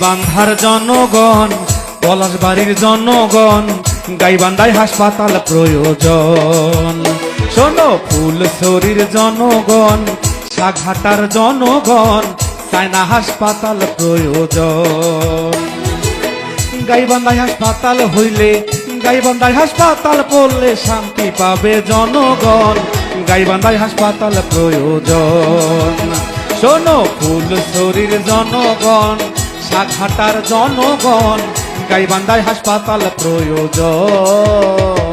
গাইবান্ধার জনগণ, পলাশবাড়ির জনগণ, গাইবান্ধায় হাসপাতাল প্রয়োজন। শোনো, ফুলছড়ির জনগণ, সাঘাটার জনগণ চায়না হাসপাতাল প্রয়োজন। গাইবান্ধায় হাসপাতাল হইলে, গাইবান্ধায় হাসপাতাল পড়লে শান্তি পাবে জনগণ, গাইবান্ধায় হাসপাতাল প্রয়োজন। শোনো ফুল শরীর জনগণ সাঘাটার জনগণ গাইবান্ধায় হাসপাতাল প্রয়োজন।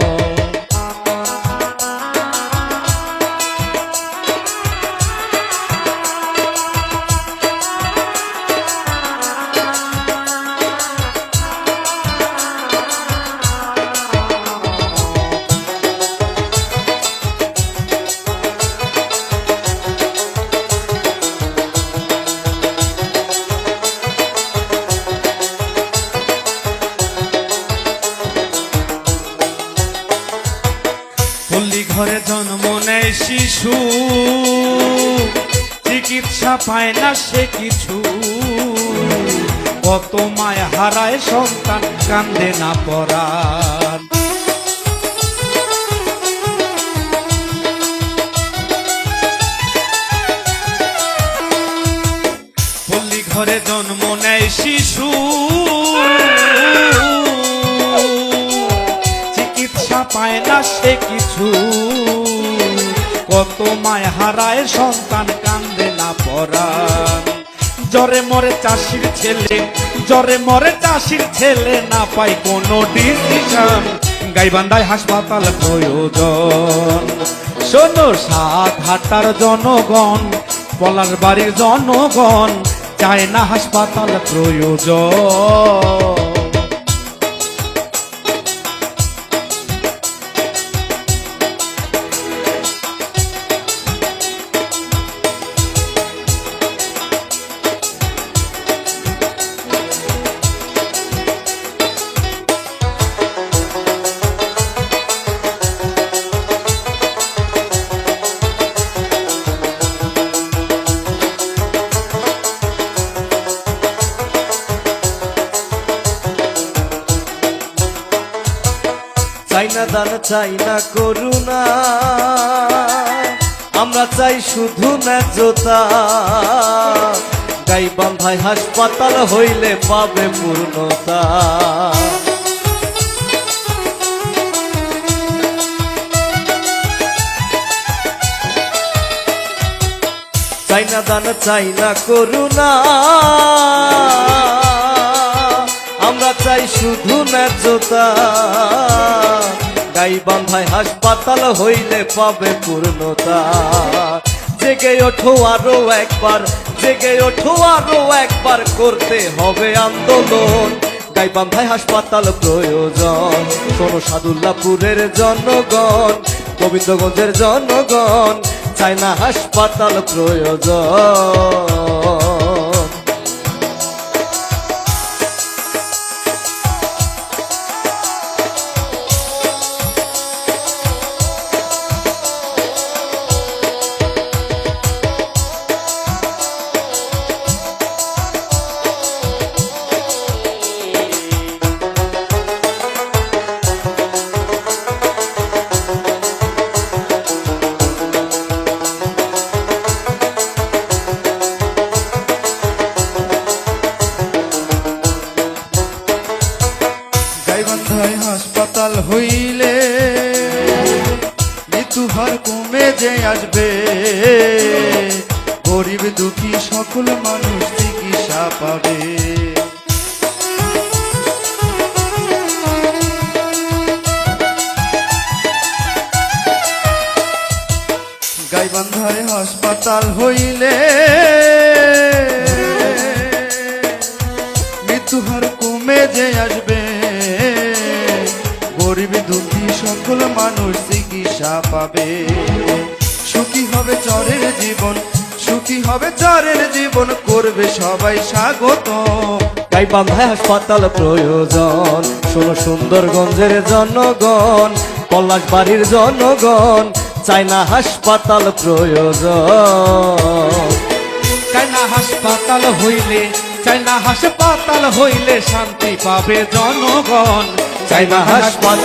ঘরে জন্ম নেয় শিশু। চিকিৎসা পায় না সে কিছু। কত মায় হারায় সন্তান, কান্দে না পরাণ। পল্লী ঘরে জন্ম নেয় শিশু। চিকিৎসা পায় না সে কিছু। কত মায় হারায় সন্তান কান্দে না পরাণ জ্বরে মরে চাষির ছেলে, জ্বরে মরে চাষির ছেলে না পায় কোনো ডিসিশন গাইবান্ধায় হাসপাতাল প্রয়োজন। শোনো, সাত হাটার জনগণ পলার বাড়ির জনগণ চায় না হাসপাতাল প্রয়োজন। দান চাই না করুণা। আমরা চাই শুধু ন্যায্যতা। গাই বান্ধায় হাসপাতাল হইলে পাবে পূর্ণতা। চাই না দান, চাই না করুণা। আমরা চাই শুধু ন্যায্যতা। গাই বান্ধায় হাসপাতাল হইলে পাবে পূর্ণতা। জেগে ওঠো আরও একবার, জেগে ওঠো আরও একবার, করতে হবে আন্দোলন। গাই বান্ধায় হাসপাতাল প্রয়োজন, শোনো সাদুল্লাপুরের জনগণ, গোবিন্দগঞ্জের জনগণ চাই না হাসপাতাল প্রয়োজন। হইলে মৃত্যু হার কমে যে আসবে। গরিব দুঃখী সকল মানুষ চিকিৎসা পাবে। গাইবান্ধায় হাসপাতাল হইলে মৃত্যু হার কমে যে আসবে। সকল মানুষ চিকিৎসা পাবে। সুখী হবে চরের জীবন, সুখী হবে চরের জীবন, করবে সবাই স্বাগত। গাই বান্ধায় হাসপাতাল প্রয়োজন, শোনো সুন্দরগঞ্জের জনগণ পলাশ বাড়ির জনগণ হাসপাতাল প্রয়োজন। কাইনা হাসপাতাল হইলে চাই না হাসপাতাল হইলে শান্তি পাবে জনগণ। চাই না হাসপাতাল